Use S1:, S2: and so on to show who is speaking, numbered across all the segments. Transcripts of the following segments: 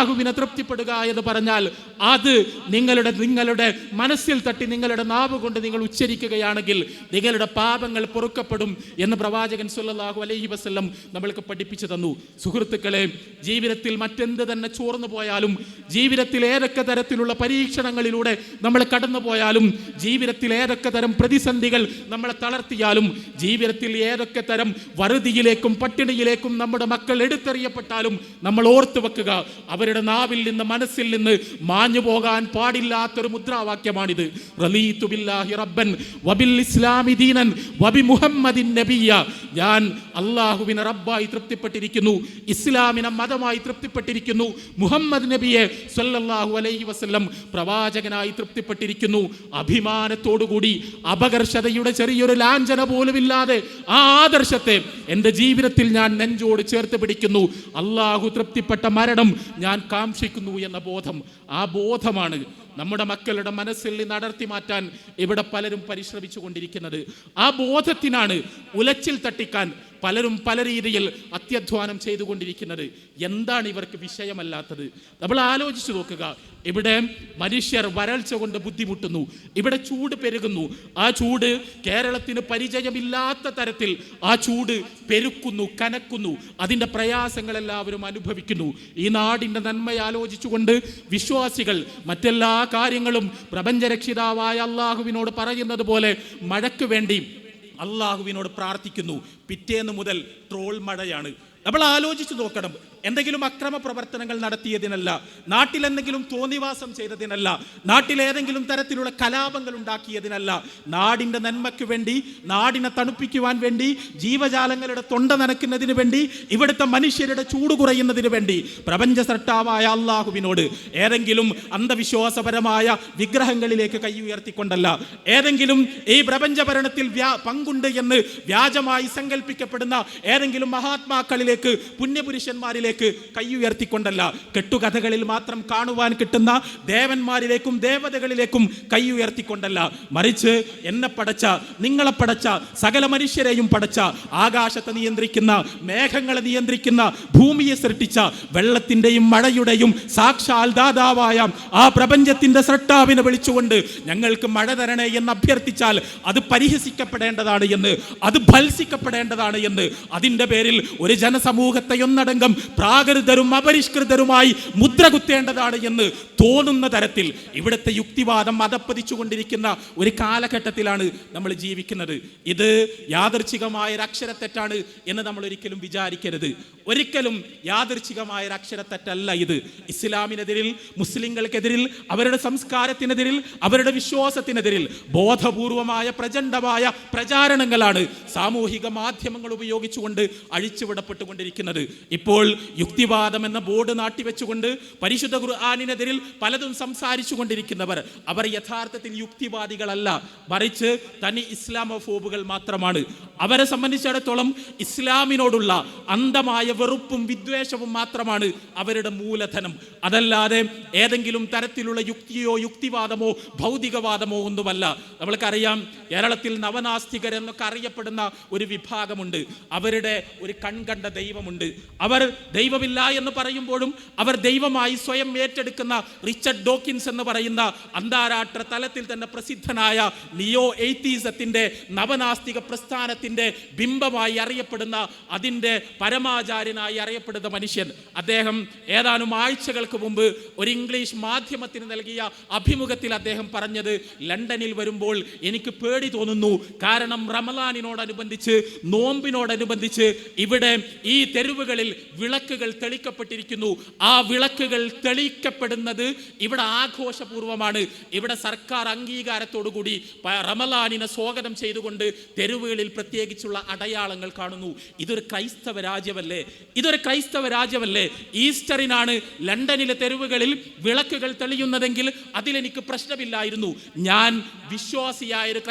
S1: അള്ളാഹുവിനെ തൃപ്തിപ്പെടുക എന്ന് പറഞ്ഞാൽ അത് നിങ്ങളുടെ നിങ്ങളുടെ മനസ്സിൽ തട്ടി നിങ്ങളുടെ നാവ് കൊണ്ട് നിങ്ങൾ ഉച്ചരിക്കുകയാണെങ്കിൽ നിങ്ങളുടെ പാപങ്ങൾ പൊറുക്കപ്പെടും എന്ന് പ്രവാചകൻ സുല്ലാഹു അലൈഹി വസ്ല്ലം നമ്മൾക്ക് പഠിപ്പിച്ചു തന്നു. സുഹൃത്തുക്കളെ ജീവിതത്തിൽ മറ്റെന്ത് തന്നെ ചോർന്നു പോയാലും ജീവിതത്തിൽ ഏതൊക്കെ തരത്തിലുള്ള പരീക്ഷണങ്ങളിലൂടെ നമ്മൾ കടന്നു പോയാലും ജീവിതത്തിൽ ഏതൊക്കെ തരം പ്രതിസന്ധികൾ നമ്മളെ തളർത്തിയാലും ജീവിതത്തിൽ ഏതൊക്കെ തരം വറുതിയിലേക്കും പട്ടിണിയിലേക്കും നമ്മുടെ മക്കൾ എടുത്തെറിയപ്പെട്ടാലും നമ്മൾ ഓർത്തു വെക്കുക അവരുടെ നാവിൽ നിന്ന് മനസ്സിൽ നിന്ന് മാഞ്ഞു പോകാൻ പാടില്ലാത്തൊരു മുദ്രാവാക്യമാണിത്. റബ്ബൻ വബിൽ ഇസ്ലാമി ദീനൻ വബി മുഹമ്മദിൻ ഞാൻ അള്ളാഹുവിനെ റബ്ബായി തൃപ്തിപ്പെട്ടിരിക്കുന്നു ഇസ്ലാമിനെ മതമായി തൃപ്തിപ്പെട്ടിരിക്കുന്നു മുഹമ്മദ് നബിയെ സല്ലല്ലാഹു അലൈഹി വസല്ലം പ്രവാചകനായി തൃപ്തിപ്പെട്ടിരിക്കുന്നു. അഭിമാനത്തോടുകൂടി അപകർഷതയുടെ ചെറിയൊരു ലാഞ്ചന പോലുമില്ലാതെ ആ ആദർശത്തെ എന്റെ ജീവിതത്തിൽ ഞാൻ നെഞ്ചോട് ചേർത്ത് പിടിക്കുന്നു. അള്ളാഹു തൃപ്തിപ്പെട്ട മരണം ഞാൻ കാക്ഷിക്കുന്നു എന്ന ബോധം ആ ബോധമാണ് നമ്മുടെ മക്കളുടെ മനസ്സിൽ നിന്ന് അടർത്തി മാറ്റാൻ ഇവിടെ പലരും പരിശ്രമിച്ചു കൊണ്ടിരിക്കുന്നത് ആ ബോധത്തിനാണ് ഉലച്ചിൽ തട്ടിക്കാൻ പലരും പല രീതിയിൽ അത്യധ്വാനം ചെയ്തുകൊണ്ടിരിക്കുന്നത് എന്താണ് ഇവർക്ക് വിഷയമല്ലാത്തത്? നമ്മൾ ആലോചിച്ചു നോക്കുക. ഇവിടെ മനുഷ്യർ വരൾച്ച കൊണ്ട് ബുദ്ധിമുട്ടുന്നു. ഇവിടെ ചൂട് പെരുകുന്നു. ആ ചൂട് കേരളത്തിന് പരിചയമില്ലാത്ത തരത്തിൽ ആ ചൂട് പെരുക്കുന്നു കനക്കുന്നു. അതിന്റെ പ്രയാസങ്ങൾ എല്ലാവരും അനുഭവിക്കുന്നു. ഈ നാടിന്റെ നന്മ ആലോചിച്ചുകൊണ്ട് വിശ്വാസികൾ മറ്റെല്ലാ കാര്യങ്ങളും പ്രപഞ്ചരക്ഷിതാവായ അള്ളാഹുവിനോട് പറയുന്നത് പോലെ മഴയ്ക്ക് വേണ്ടി അള്ളാഹുവിനോട് പ്രാർത്ഥിക്കുന്നു. പിറ്റേന്ന് മുതൽ ട്രോൾ മഴയാണ്. നമ്മൾ ആലോചിച്ച് നോക്കണം. എന്തെങ്കിലും അക്രമ പ്രവർത്തനങ്ങൾ നടത്തിയതിനല്ല നാട്ടിൽ എന്തെങ്കിലും തോന്നിവാസം ചെയ്തതിനല്ല നാട്ടിൽ ഏതെങ്കിലും തരത്തിലുള്ള കലാപങ്ങൾ ഉണ്ടാക്കിയതിനല്ല നാടിന്റെ നന്മയ്ക്ക് വേണ്ടി നാടിനെ തണുപ്പിക്കുവാൻ വേണ്ടി ജീവജാലങ്ങളുടെ തൊണ്ട നനയ്ക്കുന്നതിന് വേണ്ടി ഇവിടുത്തെ മനുഷ്യരുടെ ചൂട് കുറയുന്നതിന് വേണ്ടി പ്രപഞ്ച സൃഷ്ടാവായ അള്ളാഹുവിനോട് ഏതെങ്കിലും അന്ധവിശ്വാസപരമായ വിഗ്രഹങ്ങളിലേക്ക് കൈ ഉയർത്തിക്കൊണ്ടല്ല ഏതെങ്കിലും ഈ പ്രപഞ്ച ഭരണത്തിൽ പങ്കുണ്ട് എന്ന് വ്യാജമായി സങ്കല്പിക്കപ്പെടുന്ന ഏതെങ്കിലും മഹാത്മാക്കളിലേക്ക് പുണ്യപുരുഷന്മാരിലേക്ക് കൈയുയർത്തിക്കൊണ്ടല്ല കെട്ടുകഥകളിൽ മാത്രം കാണുവാൻ കിട്ടുന്ന ദേവന്മാരിലേക്കും ദേവതകളിലേക്കും കൈ ഉയർത്തിക്കൊണ്ടല്ല. മറിച്ച് എന്നെ പടച്ച നിങ്ങളെ പടച്ച സകല മനുഷ്യരെയും പടച്ച ആകാശത്തെ നിയന്ത്രിക്കുന്ന മേഘങ്ങളെ നിയന്ത്രിക്കുന്ന ഭൂമിയെ സൃഷ്ടിച്ച വെള്ളത്തിന്റെയും മഴയുടെയും സാക്ഷാൽ ദാതാവായ ആ പ്രപഞ്ചത്തിന്റെ സൃഷ്ടാവിനെ വിളിച്ചുകൊണ്ട് ഞങ്ങൾക്ക് മഴ തരണേ എന്ന് അഭ്യർത്ഥിച്ചാൽ അത് പരിഹസിക്കപ്പെടേണ്ടതാണ് എന്ന് അത് ഭത്സിക്കപ്പെടേണ്ടതാണ് എന്ന് അതിന്റെ പേരിൽ ഒരു ജനസമൂഹത്തെ ഒന്നടങ്കം പ്രാകൃതരും അപരിഷ്കൃതരുമായി മുദ്ര കുത്തേണ്ടതാണ് എന്ന് തോന്നുന്ന തരത്തിൽ ഇവിടുത്തെ യുക്തിവാദം മതപ്പതിച്ചുകൊണ്ടിരിക്കുന്ന ഒരു കാലഘട്ടത്തിലാണ് നമ്മൾ ജീവിക്കുന്നത്. ഇത് യാദർച്ഛികമായ അക്ഷരത്തെറ്റാണ് എന്ന് നമ്മൾ ഒരിക്കലും വിചാരിക്കരുത്. ഒരിക്കലും യാദർച്ഛികമായ അക്ഷരത്തെറ്റല്ല ഇത്. ഇസ്ലാമിനെതിരിൽ മുസ്ലിങ്ങൾക്കെതിരിൽ അവരുടെ സംസ്കാരത്തിനെതിരിൽ അവരുടെ വിശ്വാസത്തിനെതിരിൽ ബോധപൂർവമായ പ്രചണ്ഡമായ പ്രചാരണങ്ങളാണ് സാമൂഹിക മാധ്യമങ്ങൾ ഉപയോഗിച്ചുകൊണ്ട് അഴിച്ചുവിടപ്പെട്ടുകൊണ്ടിരിക്കുന്നത് ഇപ്പോൾ യുക്തിവാദം എന്ന ബോർഡ് നാട്ടിവെച്ചുകൊണ്ട് പരിശുദ്ധ ഖുർആാനിനെതിരിൽ പലതും സംസാരിച്ചു കൊണ്ടിരിക്കുന്നവർ അവർ യഥാർത്ഥത്തിൽ യുക്തിവാദികളല്ല. മറിച്ച് തനി ഇസ്ലാമോഫോബുകൾ മാത്രമാണ്. അവരെ സംബന്ധിച്ചിടത്തോളം ഇസ്ലാമിനോടുള്ള അന്ധമായ വെറുപ്പും വിദ്വേഷവും മാത്രമാണ് അവരുടെ മൂലധനം. അതല്ലാതെ ഏതെങ്കിലും തരത്തിലുള്ള യുക്തിയോ യുക്തിവാദമോ ഭൗതികവാദമോ ഒന്നുമല്ല. നമ്മൾക്കറിയാം കേരളത്തിൽ നവനാസ്തികർ എന്നൊക്കെ അറിയപ്പെടുന്ന ഒരു വിഭാഗമുണ്ട്. അവരുടെ ഒരു കൺകണ്ട ദൈവമുണ്ട്. അവർ ദൈവമില്ല എന്ന് പറയുമ്പോഴും അവർ ദൈവമായി സ്വയം ഏറ്റെടുക്കുന്ന റിച്ചർഡ് ഡോക്കിൻസ് എന്ന് പറയുന്ന അന്താരാഷ്ട്ര തലത്തിൽ തന്നെ പ്രസിദ്ധനായ നിയോ എയ്ത്തീസത്തിന്റെ നവനാസ്തിക പ്രസ്ഥാനത്തിന്റെ ബിംബമായി അറിയപ്പെടുന്ന അതിന്റെ പരമാചാര്യനായി അറിയപ്പെടുന്ന മനുഷ്യൻ. അദ്ദേഹം ഏതാനും ആഴ്ചകൾക്ക് മുമ്പ് ഒരു ഇംഗ്ലീഷ് മാധ്യമത്തിന് നൽകിയ അഭിമുഖത്തിൽ അദ്ദേഹം പറഞ്ഞത് ലണ്ടനിൽ വരുമ്പോൾ എനിക്ക് പേടി തോന്നുന്നു. കാരണം റമലാനിനോടനുബന്ധിച്ച് നോമ്പിനോടനുബന്ധിച്ച് ഇവിടെ ഈ തെരുവുകളിൽ വിളക്കുകൾ തെളിക്കപ്പെട്ടിരിക്കുന്നു. ആ വിളക്കുകൾ തെളിക്കപ്പെടുന്നത് ഇവിടെ ആഘോഷപൂർവമാണ്. ഇവിടെ സർക്കാർ അംഗീകാരത്തോടുകൂടി റമലാനിനെ സ്വാഗതം ചെയ്തുകൊണ്ട് തെരുവുകളിൽ പ്രത്യേകിച്ചുള്ള അടയാളങ്ങൾ കാണുന്നു. ഇതൊരു ക്രൈസ്തവ രാജ്യമല്ലേ? ഇതൊരു ക്രൈസ്തവ രാജ്യമല്ലേ? ഈസ്റ്ററിനാണ് ലണ്ടനിലെ തെരുവുകളിൽ വിളക്കുകൾ തെളിയുന്നതെങ്കിൽ അതിലെനിക്ക് പ്രശ്നമില്ലായിരുന്നു. ഞാൻ വിശ്വാസിയായ ഒരു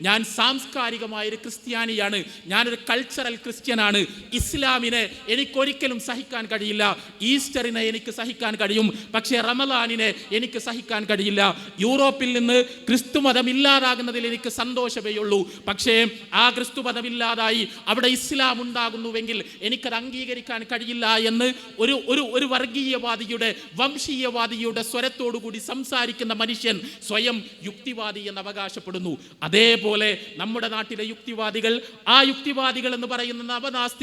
S1: ഞാൻ സാംസ്കാരികമായ ഒരു ക്രിസ്ത്യാനിയാണ്. ഞാനൊരു കൾച്ചറൽ ക്രിസ്ത്യനാണ്. ഇസ്ലാമിനെ എനിക്കൊരിക്കലും സഹിക്കാൻ കഴിയില്ല. ഈസ്റ്ററിനെ എനിക്ക് സഹിക്കാൻ കഴിയും. പക്ഷേ റമദാനിനെ എനിക്ക് സഹിക്കാൻ കഴിയില്ല. യൂറോപ്പിൽ നിന്ന് ക്രിസ്തുമതം ഇല്ലാതാകുന്നതിൽ എനിക്ക് സന്തോഷമേ ഉള്ളൂ. പക്ഷേ ആ ക്രിസ്തുമതം ഇല്ലാതായി അവിടെ ഇസ്ലാം ഉണ്ടാകുന്നുവെങ്കിൽ എനിക്കത് അംഗീകരിക്കാൻ കഴിയില്ല എന്ന് ഒരു ഒരു ഒരു വർഗീയവാദിയുടെ വംശീയവാദിയുടെ സ്വരത്തോടുകൂടി സംസാരിക്കുന്ന മനുഷ്യൻ സ്വയം യുക്തിവാദി എന്ന് അവകാശപ്പെടുന്നു. അതേപോലെ നമ്മുടെ നാട്ടിലെ യുക്തിവാദികൾ ആ യുക്തിവാദികൾ എന്ന് പറയുന്ന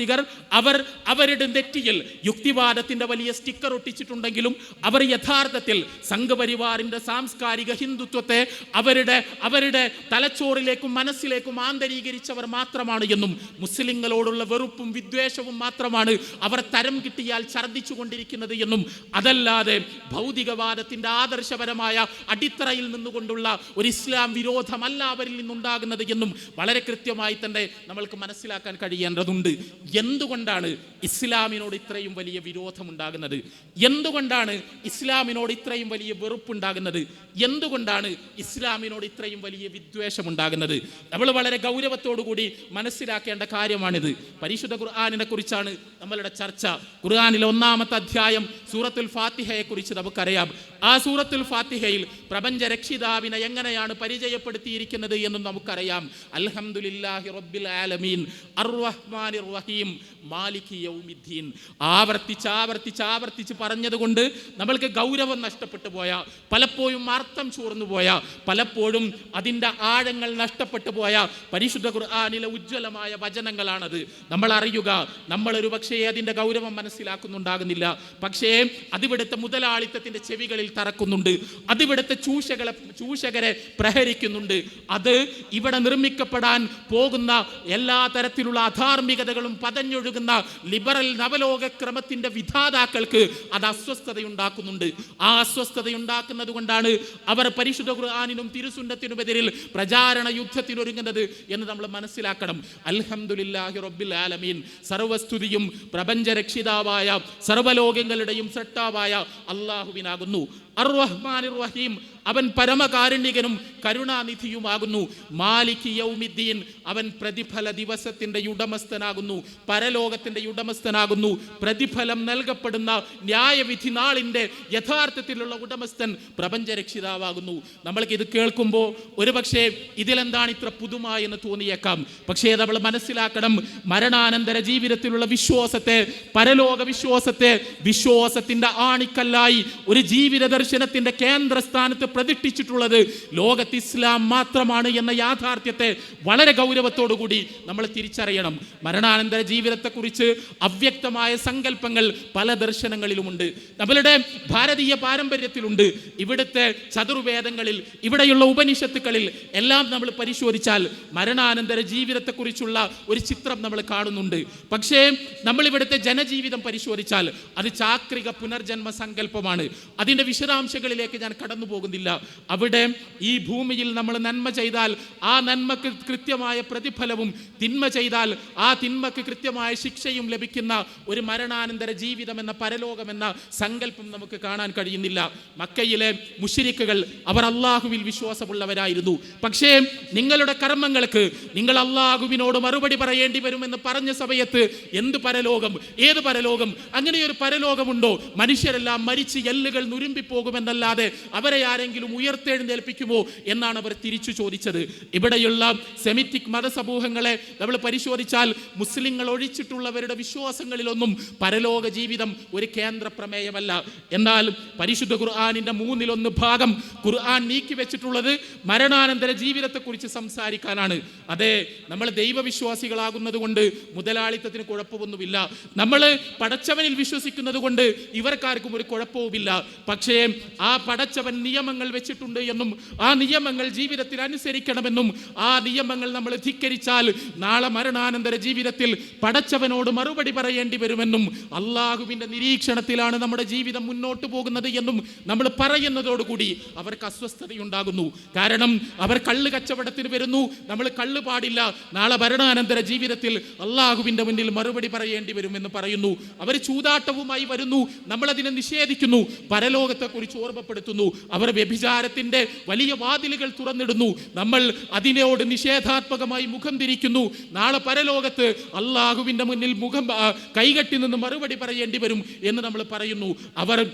S1: നവനാസ്തികർ അവർ അവരുടെ നെറ്റിയിൽ യുക്തിവാദത്തിന്റെ വലിയ സ്റ്റിക്കർ ഒട്ടിച്ചിട്ടുണ്ടെങ്കിലും അവർ യഥാർത്ഥത്തിൽ സംഘപരിവാറിന്റെ സാംസ്കാരിക ഹിന്ദുത്വത്തെ അവരുടെ അവരുടെ തലച്ചോറിലേക്കും മനസ്സിലേക്കും ആന്തരീകരിച്ചവർ മാത്രമാണ് എന്നും മുസ്ലിങ്ങളോടുള്ള വെറുപ്പും വിദ്വേഷവും മാത്രമാണ് അവർ തരം കിട്ടിയാൽ ഛർദ്ദിച്ചു എന്നും അതല്ലാതെ ഭൗതികവാദത്തിന്റെ ആദർശപരമായ അടിത്തറയിൽ നിന്നുകൊണ്ടുള്ള ഒരു ഇസ്ലാം വിരോധമല്ല അവരിൽ നിന്നുണ്ടാകുന്നത് എന്നും വളരെ കൃത്യമായി തന്നെ നമ്മൾക്ക് മനസ്സിലാക്കാൻ കഴിയേണ്ടതുണ്ട്. എന്തുകൊണ്ടാണ് ഇസ്ലാമിനോട് ഇത്രയും വലിയ വിരോധമുണ്ടാകുന്നത്? എന്തുകൊണ്ടാണ് ഇസ്ലാമിനോട് ഇത്രയും വലിയ വെറുപ്പുണ്ടാകുന്നത്? എന്തുകൊണ്ടാണ് ഇസ്ലാമിനോട് ഇത്രയും വലിയ വിദ്വേഷമുണ്ടാകുന്നത്? നമ്മൾ വളരെ കൂടി മനസ്സിലാക്കേണ്ട കാര്യമാണിത്. പരിശുദ്ധ ഖുർആാനിനെ കുറിച്ചാണ് നമ്മളുടെ ചർച്ച. ഖുർആാനിലെ ഒന്നാമത്തെ അധ്യായം സൂറത്തുൽ ഫാത്തിഹയെ കുറിച്ച് നമുക്കറിയാം. ആ സൂറത്തുൽ ഫാത്തിഹയിൽ പ്രപഞ്ച രക്ഷിതാവിനെ എങ്ങനെയാണ് പരിചയപ്പെടുത്തിയിരിക്കുന്നത് എന്നും നമുക്കറിയാം. അൽഹംദുലില്ലാഹി റബ്ബിൽ ആലമീൻ. അർറഹ്മാനിർ റഹീം മാലിക് യൗമിദ്ദീൻ. ആവർത്തിച്ച് ആവർത്തിച്ച് ആവർത്തിച്ച് പറഞ്ഞതുകൊണ്ട് നമ്മൾക്ക് ഗൗരവം നഷ്ടപ്പെട്ടു പോയ പലപ്പോഴും അർത്ഥം ചോർന്നു പോയ പലപ്പോഴും അതിന്റെ ആഴങ്ങൾ നഷ്ടപ്പെട്ടു പോയ പരിശുദ്ധ ഖുർആാനിലെ ഉജ്ജ്വലമായ വചനങ്ങളാണത്. നമ്മൾ അറിയുക നമ്മളൊരു പക്ഷേ അതിന്റെ ഗൗരവം മനസ്സിലാക്കുന്നുണ്ടാകുന്നില്ല. പക്ഷേ അതിവിടുത്തെ മുതലാളിത്തത്തിന്റെ ചെവികളിൽ തറക്കുന്നുണ്ട്. അതിവിടുത്തെ ചൂഷകളെ ചൂഷകരെ പ്രഹരിക്കുന്നുണ്ട്. അത് ഇവിടെ നിർമ്മിക്കപ്പെടാൻ പോകുന്ന എല്ലാ തരത്തിലുള്ള അധാർമികതകളും പതഞ്ഞൊഴുകുന്ന ലിബറൽ നവലോക ക്രമത്തിന്റെ വിധാതാക്കൾക്ക് അത് അസ്വസ്ഥതയുണ്ടാക്കുന്നുണ്ട്. ആ അസ്വസ്ഥതയുണ്ടാക്കുന്നത് കൊണ്ടാണ് അവർ പരിശുദ്ധ ഖുർആാനിനും തിരുസുന്നത്തിനുമെതിരിൽ പ്രചാരണ യുദ്ധത്തിനൊരുങ്ങുന്നത് എന്ന് നമ്മൾ മനസ്സിലാക്കണം. അൽഹംദുലില്ലാഹി റബ്ബിൽ ആലമീൻ. സർവസ്തുതിയും പ്രപഞ്ചരക്ഷിതാവായ സർവലോകങ്ങളുടെയും സൃഷ്ടാവായ അള്ളാഹുവിനാകുന്നു. അർ റഹീം അവൻ പരമകാരുണ്യകനും കരുണാനിധിയുമാകുന്നു. മാലിക് യൗമിദ്ദീൻ അവൻ പ്രതിഫല ദിവസത്തിന്റെ ഉടമസ്ഥനാകുന്നു. പരലോകത്തിന്റെ ഉടമസ്ഥനാകുന്നു. പ്രതിഫലം നൽകപ്പെടുന്ന ന്യായവിധി നാളിന്റെ യഥാർത്ഥത്തിലുള്ള ഉടമസ്ഥൻ പ്രപഞ്ചരക്ഷിതാവാകുന്നു. നമ്മൾക്ക് ഇത് കേൾക്കുമ്പോൾ ഒരുപക്ഷെ ഇതിലെന്താണ് ഇത്ര പുതുമ എന്ന് തോന്നിയേക്കാം. പക്ഷേ നമ്മൾ മനസ്സിലാക്കണം. മരണാനന്തര ജീവിതത്തിലുള്ള വിശ്വാസത്തെ പരലോക വിശ്വാസത്തെ വിശ്വാസത്തിന്റെ ആണിക്കല്ലായി ഒരു ജീവിത ദർശനത്തിന്റെ കേന്ദ്രസ്ഥാനത്ത് പ്രതിഷ്ഠിച്ചിട്ടുള്ളത് ലോകത്ത് ഇസ്ലാം മാത്രമാണ് എന്ന യാഥാർത്ഥ്യത്തെ വളരെ കൂടി നമ്മൾ തിരിച്ചറിയണം. മരണാനന്തര ജീവിതത്തെക്കുറിച്ച് അവ്യക്തമായ സങ്കല്പങ്ങൾ പല ദർശനങ്ങളിലുമുണ്ട്. നമ്മളുടെ ഭാരതീയ പാരമ്പര്യത്തിലുണ്ട്. ഇവിടുത്തെ ചതുർവേദങ്ങളിൽ ഇവിടെയുള്ള ഉപനിഷത്തുക്കളിൽ എല്ലാം നമ്മൾ പരിശോധിച്ചാൽ മരണാനന്തര ജീവിതത്തെക്കുറിച്ചുള്ള ഒരു ചിത്രം നമ്മൾ കാണുന്നുണ്ട്. പക്ഷേ നമ്മൾ ഇവിടുത്തെ ജനജീവിതം പരിശോധിച്ചാൽ അത് ചാക്രിക പുനർജന്മ സങ്കല്പമാണ്. അതിന്റെ വിശദാംശങ്ങളിലേക്ക് ഞാൻ കടന്നു പോകുന്നില്ല. അവിടെ ഈ ഭൂമിയിൽ നമ്മൾ നന്മ ചെയ്താൽ ആ നന്മക്ക് കൃത്യമായ പ്രതിഫലവും തിന്മ ചെയ്താൽ ആ തിന്മക്ക് കൃത്യമായ ശിക്ഷയും ലഭിക്കുന്ന ഒരു മരണാനന്തര ജീവിതം എന്ന പരലോകം എന്ന സങ്കല്പം നമുക്ക് കാണാൻ കഴിയുന്നില്ല. മക്കയിലെ മുഷിരിക്കുകൾ അവർ അള്ളാഹുവിൽ വിശ്വാസമുള്ളവരായിരുന്നു. പക്ഷേ നിങ്ങളുടെ കർമ്മങ്ങൾക്ക് നിങ്ങൾ അള്ളാഹുവിനോട് മറുപടി പറയേണ്ടി വരുമെന്ന് പറഞ്ഞ സമയത്ത് എന്ത് പരലോകം? ഏത് പരലോകം? അങ്ങനെയൊരു പരലോകമുണ്ടോ? മനുഷ്യരെല്ലാം മരിച്ച് എല്ലുകൾ നുരുമ്പിപ്പോകുമെന്നല്ലാതെ അവരെ ആരെങ്കിലും ഉയർത്തെഴുന്നേൽപ്പിക്കുമോ എന്നാണ് അവർ തിരിച്ചു ചോദിച്ചത്. ഇവിടെയുള്ള സെമിറ്റിക് മതസമൂഹങ്ങളെ നമ്മൾ പരിശോധിച്ചാൽ മുസ്ലിങ്ങൾ ഒഴിച്ചിട്ടുള്ളവരുടെ വിശ്വാസങ്ങളിലൊന്നും പരലോക ജീവിതം ഒരു കേന്ദ്ര പ്രമേയമല്ല എന്നാൽ പരിശുദ്ധ ഖുർആാനിന്റെ മൂന്നിലൊന്ന് ഭാഗം ഖുർആൻ നീക്കി വെച്ചിട്ടുള്ളത് മരണാനന്തര ജീവിതത്തെക്കുറിച്ച് സംസാരിക്കാനാണ്. അതെ നമ്മൾ ദൈവവിശ്വാസികളാകുന്നത് കൊണ്ട് മുതലാളിത്തത്തിന് കുഴപ്പമൊന്നുമില്ല. നമ്മൾ പടച്ചവനിൽ വിശ്വസിക്കുന്നത് കൊണ്ട് ഇവർക്കാർക്കും ഒരു കുഴപ്പവുമില്ല. പക്ഷേ ആ പടച്ചവൻ നിയമങ്ങൾ വെച്ചിട്ടുണ്ട് എന്നും ആ നിയമങ്ങൾ ജീവിതത്തിൽ അനുസരിക്കണമെന്നും ആ നിയമങ്ങൾ നമ്മൾ ധിക്കരിച്ചാൽ നാളെ മരണാനന്തര ജീവിതത്തിൽ പടച്ചവനോട് മറുപടി പറയേണ്ടി വരുമെന്നും അള്ളാഹുവിന്റെ നിരീക്ഷണത്തിലാണ് നമ്മുടെ ജീവിതം മുന്നോട്ട് പോകുന്നത് എന്നും നമ്മൾ പറയുന്നതോടുകൂടി അവർക്ക് അസ്വസ്ഥതയുണ്ടാകുന്നു. കാരണം അവർ കള്ള് കച്ചവടത്തിന് വരുന്നു നമ്മൾ കള്ള് പാടില്ല നാളെ മരണാനന്തര ജീവിതത്തിൽ അള്ളാഹുവിന്റെ മുന്നിൽ മറുപടി പറയേണ്ടി വരുമെന്ന് പറയുന്നു. അവർ ചൂതാട്ടവുമായി വരുന്നു നമ്മളതിനെ നിഷേധിക്കുന്നു. പരലോകത്തെക്കുറിച്ച് ഓർമ്മപ്പെടുത്തുന്നു. അവർ വ്യഭിചാരത്തിന്റെ വലിയ വാതിലുകൾ തുറന്നിടുന്നു. നമ്മൾ അതിനോട് നിഷേധാത്മകമായി മുഖം തിരിക്കുന്നു. നാളെ പരലോകത്ത് അള്ളാഹുവിന്റെ മുന്നിൽ മുഖം കൈകെട്ടി നിന്ന് മറുപടി പറയേണ്ടി വരും എന്ന് നമ്മൾ പറയുന്നു. അവർ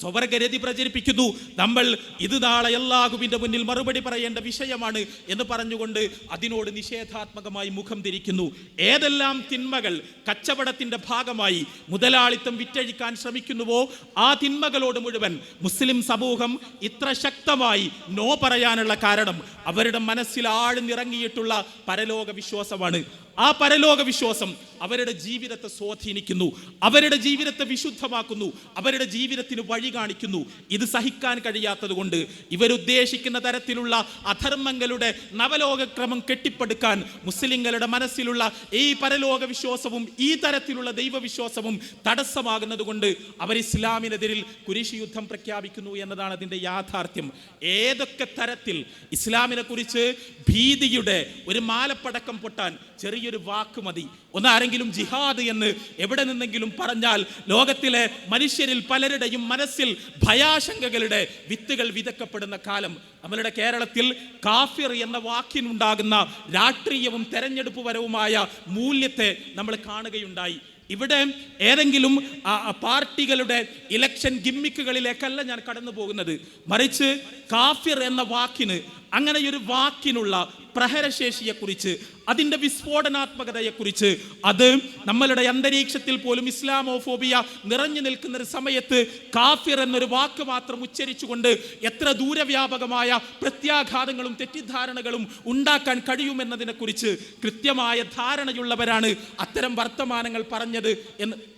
S1: സ്വവർഗരതി പ്രചരിപ്പിക്കുന്നു. നമ്മൾ ഇത് നാളെ അല്ലാഹുവിന്റെ മുന്നിൽ മറുപടി പറയേണ്ട വിഷയമാണ് എന്ന് പറഞ്ഞുകൊണ്ട് അതിനോട് നിഷേധാത്മകമായി മുഖം തിരിക്കുന്നു. ഏതെല്ലാം തിന്മകൾ കച്ചവടത്തിന്റെ ഭാഗമായി മുതലാളിത്തം വിറ്റഴിക്കാൻ ശ്രമിക്കുന്നുവോ ആ തിന്മകളോട് മുഴുവൻ മുസ്ലിം സമൂഹം ഇത്ര ശക്തമായി നോ പറയാനുള്ള കാരണം അവരുടെ മനസ്സിൽ ആഴ്ന്നിറങ്ങിയിട്ടുള്ള പരലോക വിശ്വാസമാണ്. ആ പരലോക വിശ്വാസം അവരുടെ ജീവിതത്തെ സ്വാധീനിക്കുന്നു അവരുടെ ജീവിതത്തെ വിശുദ്ധമാക്കുന്നു അവരുടെ ജീവിതത്തിന് വഴി കാണിക്കുന്നു. ഇത് സഹിക്കാൻ കഴിയാത്തത് കൊണ്ട് ഇവരുദ്ദേശിക്കുന്ന തരത്തിലുള്ള അധർമ്മങ്ങളുടെ നവലോകക്രമം കെട്ടിപ്പടുക്കാൻ മുസ്ലിങ്ങളുടെ മനസ്സിലുള്ള ഈ പരലോക വിശ്വാസവും ഈ തരത്തിലുള്ള ദൈവവിശ്വാസവും തടസ്സമാകുന്നത് കൊണ്ട് അവർ ഇസ്ലാമിനെതിരിൽ കുരിശ് യുദ്ധം പ്രഖ്യാപിക്കുന്നു എന്നതാണ് അതിന്റെ യാഥാർത്ഥ്യം. ഏതൊക്കെ തരത്തിൽ ഇസ്ലാമിനെ കുറിച്ച് ഭീതിയുടെ ഒരു മാലപ്പടക്കം പൊട്ടാൻ ചെറിയൊരു വാക്ക് മതി. ഒന്നാരെങ്കിലും ജിഹാദ് എന്ന് എവിടെ നിന്നെങ്കിലും പറഞ്ഞാൽ ലോകത്തിലെ മനുഷ്യരിൽ പലരുടെയും മനസ്സിൽ ഭയാശങ്കകളുടെ വിത്തുകൾ വിതക്കപ്പെടുന്ന കാലം. നമ്മളുടെ കേരളത്തിൽ കാഫിർ എന്ന വാക്കിനുണ്ടാകുന്ന രാഷ്ട്രീയവും തെരഞ്ഞെടുപ്പ് പരവുമായ മൂല്യത്തെ നമ്മൾ കാണുകയുണ്ടായി. ഇവിടെ ഏതെങ്കിലും പാർട്ടികളുടെ ഇലക്ഷൻ ഗിമ്മിക്കുകളിലേക്കല്ല ഞാൻ കടന്നു പോകുന്നത് മറിച്ച് കാഫിർ എന്ന വാക്കിന് അങ്ങനെ ഒരു വാക്കിനുള്ള പ്രഹരശേഷിയെക്കുറിച്ച് അതിന്റെ വിസ്ഫോടനാത്മകതയെക്കുറിച്ച് അത് നമ്മളുടെ അന്തരീക്ഷത്തിൽ പോലും ഇസ്ലാമോഫോബിയ നിറഞ്ഞു നിൽക്കുന്ന ഒരു സമയത്ത് കാഫിർ എന്നൊരു വാക്ക് മാത്രം ഉച്ചരിച്ചുകൊണ്ട് എത്ര ദൂരവ്യാപകമായ പ്രത്യാഘാതങ്ങളും തെറ്റിദ്ധാരണകളും ഉണ്ടാക്കാൻ കഴിയുമെന്നതിനെക്കുറിച്ച് കൃത്യമായ ധാരണയുള്ളവരാണ് അത്തരം വർത്തമാനങ്ങൾ പറഞ്ഞത് എന്ന്